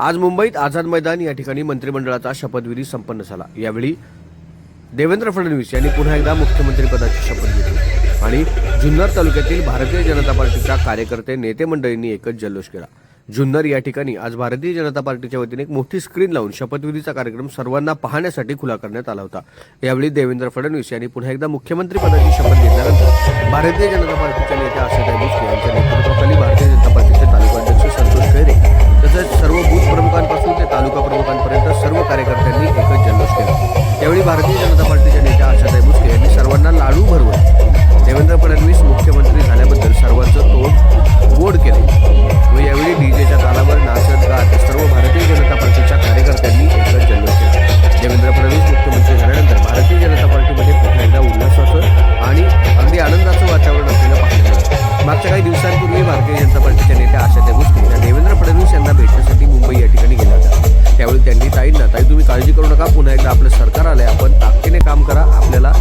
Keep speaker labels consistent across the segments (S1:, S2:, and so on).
S1: आज मुंबईत आझाद मैदान या ठिकाणी मंत्रिमंडळाचा शपथविधी संपन्न झाला. यावेळी देवेंद्र फडणवीस यांनी पुन्हा एकदा मुख्यमंत्रीपदाची शपथ घेतली. आणि जुन्नर तालुक्यातील भारतीय जनता पार्टीच्या कार्यकर्ते नेते मंडळींनी एकच जल्लोष केला. जुन्नर या ठिकाणी आज भारतीय जनता पार्टीच्या वतीने एक मोठी स्क्रीन लावून शपथविधीचा कार्यक्रम सर्वांना पाहण्यासाठी खुला करण्यात आला होता. यावेळी देवेंद्र फडणवीस यांनी पुन्हा एकदा मुख्यमंत्रीपदाची शपथ घेतल्यानंतर भारतीय जनता पार्टीच्या नेत्या आशाताई भारतीय जनता पार्टीच्या नेत्या आशाताई भुसके यांनी सर्वांना लाडू भरवले देवेंद्र फडणवीस मुख्यमंत्री झाल्याबद्दल सर्वांचं तोंड गोड केले. व यावेळी डीजेच्या तालावर नाचत गात सर्व भारतीय जनता पार्टीच्या कार्यकर्त्यांनी एकत्र जल्लोष केला. देवेंद्र फडणवीस मुख्यमंत्री झाल्यानंतर भारतीय जनता पार्टीमध्ये पुन्हा एकदा उल्हासाचं आणि अगदी आनंदाचं वातावरण असलेलं पाहिलं मागच्या काही दिवसांपूर्वी भारतीय जनता पार्टीच्या नेत्या आशाताई भुसके या देवेंद्र फडणवीस यांना भेटण्यासाठी नका पुन्हा एकदा आपलं सरकार आलंय. आपण ताकदीने काम करा. आपल्याला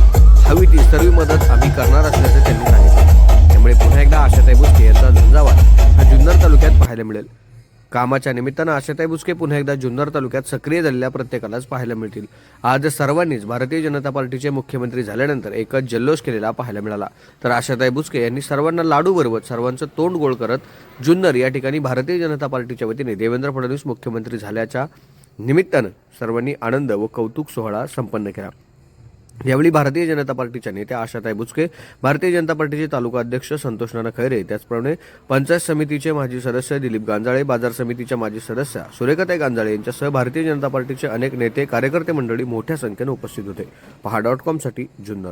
S1: हवी ती सर्व मदत आम्ही करणार असल्याचं त्यांनी सांगितलं. त्यामुळे पुन्हा एकदा आशाताई भुसके यांचा झंझावात हा जुन्नर तालुक्यात पाहायला मिळेल. कामाच्या निमित्तानं आशाताई बुस्के पुन्हा एकदा जुन्नर तालुक्यात सक्रिय झालेल्या प्रत्येकालाच पाहायला मिळतील. आज सर्वांनीच भारतीय जनता पार्टीचे मुख्यमंत्री झाल्यानंतर एकच जल्लोष केलेला पाहायला मिळाला. तर आशाताई बुस्के यांनी सर्वांना लाडू बरवत सर्वांचं तोंड गोळ करत जुन्नर या ठिकाणी भारतीय जनता पार्टीच्या वतीने देवेंद्र फडणवीस मुख्यमंत्री झाल्याच्या निमित्तानं सर्वांनी आनंद व कौतुक सोहळा संपन्न केला. यावेळी भारतीय जनता पार्टीच्या नेत्या आशाताई बुचके भारतीय जनता पार्टीचे तालुका अध्यक्ष संतोष नाना खैरे त्याचप्रमाणे पंचायत समितीचे माजी सदस्य दिलीप गांजाळे बाजार समितीच्या माजी सदस्य सुरेखाताई गांजाळे यांच्यासह भारतीय जनता पार्टीचे अनेक नेते कार्यकर्ते मंडळी मोठ्या संख्येनं उपस्थित होते. पहा डॉट कॉमसाठी जुन्नर.